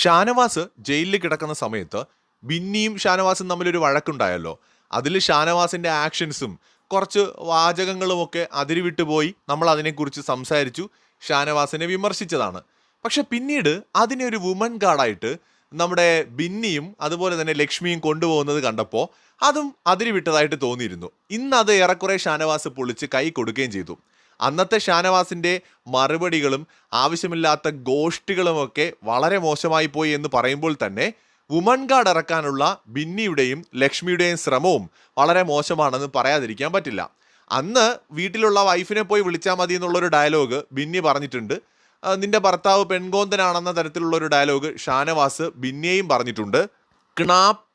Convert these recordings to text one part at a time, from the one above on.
ഷാനവാസ് ജയിലിൽ കിടക്കുന്ന സമയത്ത് ബിന്നിയും ഷാനവാസും തമ്മിലൊരു വഴക്കുണ്ടായല്ലോ. അതിൽ ഷാനവാസിന്റെ ആക്ഷൻസും കുറച്ച് വാചകങ്ങളുമൊക്കെ അതിരുവിട്ട് പോയി നമ്മൾ അതിനെക്കുറിച്ച് സംസാരിച്ചു. ഷാനവാസിനെ വിമർശിച്ചതാണ്. പക്ഷെ പിന്നീട് അതിനെ ഒരു വുമൺ ഗാർഡായിട്ട് നമ്മുടെ ബിന്നിയും അതുപോലെ തന്നെ ലക്ഷ്മിയും കൊണ്ടുപോകുന്നത് കണ്ടപ്പോൾ അതും അതിരുവിട്ടതായിട്ട് തോന്നിയിരുന്നു. ഇന്ന് അത് ഏറെക്കുറെ ഷാനവാസ് പൊളിച്ച് കൈ കൊടുക്കുകയും ചെയ്തു. അന്നത്തെ ഷാനവാസിന്റെ മറുപടികളും ആവശ്യമില്ലാത്ത ഗോഷ്ടികളുമൊക്കെ വളരെ മോശമായി പോയി എന്ന് പറയുമ്പോൾ തന്നെ വുമൺ ഗാർഡ് ഇറക്കാനുള്ള ബിന്നിയുടെയും ലക്ഷ്മിയുടെയും ശ്രമവും വളരെ മോശമാണെന്ന് പറയാതിരിക്കാൻ പറ്റില്ല. അന്ന് വീട്ടിലുള്ള വൈഫിനെ പോയി വിളിച്ചാൽ മതി എന്നുള്ളൊരു ഡയലോഗ് ബിന്നി പറഞ്ഞിട്ടുണ്ട്. നിന്റെ ഭർത്താവ് പെൺകോന്തനാണെന്ന തരത്തിലുള്ള ഒരു ഡയലോഗ് ഷാനവാസ് ബിന്നിയെയും പറഞ്ഞിട്ടുണ്ട്.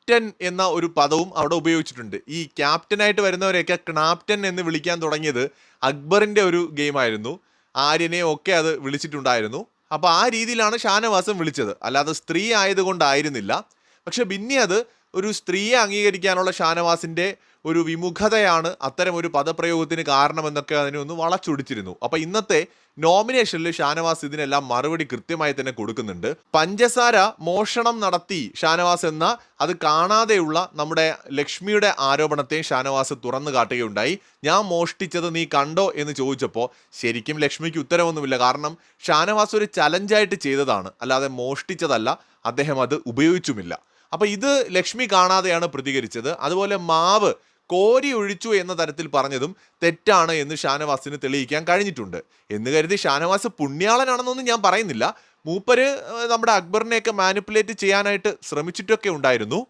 ക്നാപ്റ്റൻ എന്ന ഒരു പദവും അവിടെ ഉപയോഗിച്ചിട്ടുണ്ട്. ഈ ക്യാപ്റ്റനായിട്ട് വരുന്നവരെയൊക്കെ ക്നാപ്റ്റൻ എന്ന് വിളിക്കാൻ തുടങ്ങിയത് അക്ബറിന്റെ ഒരു ഗെയിമായിരുന്നു ആര്യനെ ഒക്കെ അത് വിളിച്ചിട്ടുണ്ടായിരുന്നു. അപ്പോൾ ആ രീതിയിലാണ് ഷാനവാസം വിളിച്ചത്. അല്ലാതെ സ്ത്രീ ആയതുകൊണ്ടായിരുന്നില്ല. പക്ഷെ പിന്നെ അത് ഒരു സ്ത്രീയെ അംഗീകരിക്കാനുള്ള ഷാനവാസിന്റെ ഒരു വിമുഖതയാണ് അത്തരം ഒരു പദപ്രയോഗത്തിന് കാരണമെന്നൊക്കെ അതിനെ ഒന്ന് വളച്ചൊടിച്ചിരുന്നു. അപ്പോൾ ഇന്നത്തെ നോമിനേഷനിൽ ഷാനവാസ് ഇതിനെല്ലാം മറുപടി കൃത്യമായി തന്നെ കൊടുക്കുന്നുണ്ട്. പഞ്ചസാര മോഷണം നടത്തി ഷാനവാസ് എന്ന അത് കാണാതെയുള്ള നമ്മുടെ ലക്ഷ്മിയുടെ ആരോപണത്തെ ഷാനവാസ് തുറന്നു കാട്ടുകയുണ്ടായി. ഞാൻ മോഷ്ടിച്ചത് നീ കണ്ടോ എന്ന് ചോദിച്ചപ്പോൾ ശരിക്കും ലക്ഷ്മിക്ക് ഉത്തരവൊന്നുമില്ല. കാരണം ഷാനവാസ് ഒരു ചലഞ്ചായിട്ട് ചെയ്തതാണ്. അല്ലാതെ മോഷ്ടിച്ചതല്ല. അദ്ദേഹം അത് ഉപയോഗിച്ചുമില്ല. അപ്പൊ ഇത് ലക്ഷ്മി കാണാതെയാണ് പ്രതികരിച്ചത്. അതുപോലെ മാവ് കോരി ഒഴിച്ചു എന്ന തരത്തിൽ പറഞ്ഞതും തെറ്റാണ് എന്ന് ഷാനവാസിന് തെളിയിക്കാൻ കഴിഞ്ഞിട്ടുണ്ട്. എന്ന് കരുതി ഷാനവാസ് പുണ്യാളനാണെന്നൊന്നും ഞാൻ പറയുന്നില്ല. മൂപ്പര് നമ്മുടെ അക്ബറിനെയൊക്കെ മാനിപ്പുലേറ്റ് ചെയ്യാനായിട്ട് ശ്രമിച്ചിട്ടൊക്കെ ഉണ്ടായിരുന്നു.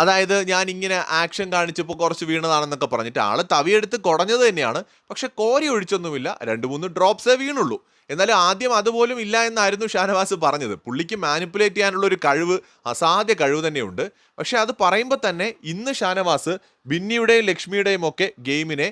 അതായത് ഞാൻ ഇങ്ങനെ ആക്ഷൻ കാണിച്ചപ്പോൾ കുറച്ച് വീണതാണെന്നൊക്കെ പറഞ്ഞിട്ട് ആൾ തവിയെടുത്ത് കുടഞ്ഞത് തന്നെയാണ്. പക്ഷെ കോരി ഒഴിച്ചൊന്നുമില്ല. രണ്ട് മൂന്ന് ഡ്രോപ്സേ വീണുള്ളൂ. എന്നാലും ആദ്യം അതുപോലും ഇല്ല എന്നായിരുന്നു ഷാനവാസ് പറഞ്ഞത്. പുള്ളിക്ക് മാനിപ്പുലേറ്റ് ചെയ്യാനുള്ള ഒരു കഴിവ് അസാധ്യ കഴിവ് തന്നെയുണ്ട്. പക്ഷേ അത് പറയുമ്പോൾ തന്നെ ഇന്ന് ഷാനവാസ് ബിന്നിയുടെയും ലക്ഷ്മിയുടെയും ഒക്കെ ഗെയിമിനെ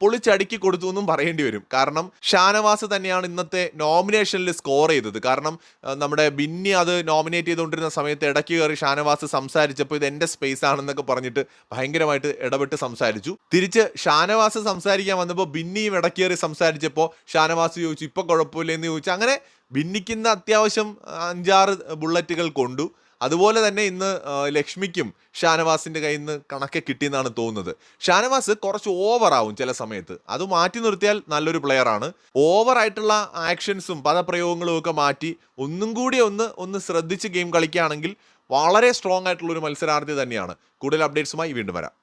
പൊളിച്ചടുക്കി കൊടുത്തു എന്നും പറയേണ്ടി വരും. കാരണം ഷാനവാസ് തന്നെയാണ് ഇന്നത്തെ നോമിനേഷനിൽ സ്കോർ ചെയ്തത്. കാരണം നമ്മുടെ ബിന്നി അത് നോമിനേറ്റ് ചെയ്തുകൊണ്ടിരുന്ന സമയത്ത് ഇടയ്ക്ക് കയറി ഷാനവാസ് സംസാരിച്ചപ്പോൾ ഇത് എന്റെ സ്പേസ് ആണെന്നൊക്കെ പറഞ്ഞിട്ട് ഭയങ്കരമായിട്ട് ഇടപെട്ട് സംസാരിച്ചു. തിരിച്ച് ഷാനവാസ് സംസാരിക്കാൻ വന്നപ്പോൾ ബിന്നിയും ഇടയ്ക്ക് കയറി സംസാരിച്ചപ്പോൾ ഷാനവാസ് ചോദിച്ചു ഇപ്പൊ കുഴപ്പമില്ല എന്ന് ചോദിച്ചു അങ്ങനെ ഭിന്നിക്കുന്ന അത്യാവശ്യം അഞ്ചാറ് ബുള്ളറ്റുകൾ കൊണ്ടു. അതുപോലെ തന്നെ ഇന്ന് ലക്ഷ്മിക്കും ഷാനവാസിന്റെ കയ്യിൽ നിന്ന് കണക്കെ കിട്ടിയെന്നാണ് തോന്നുന്നത്. ഷാനവാസ് കുറച്ച് ഓവറാവും ചില സമയത്ത്. അത് മാറ്റി നിർത്തിയാൽ നല്ലൊരു ഓവർ ആയിട്ടുള്ള ആക്ഷൻസും പദപ്രയോഗങ്ങളും ഒക്കെ മാറ്റി ഒന്നും കൂടി ഒന്ന് ഒന്ന് ശ്രദ്ധിച്ച് ഗെയിം കളിക്കുകയാണെങ്കിൽ വളരെ സ്ട്രോങ് ആയിട്ടുള്ള ഒരു മത്സരാർത്ഥി തന്നെയാണ്. കൂടുതൽ അപ്ഡേറ്റ്സുമായി വീണ്ടും വരാം.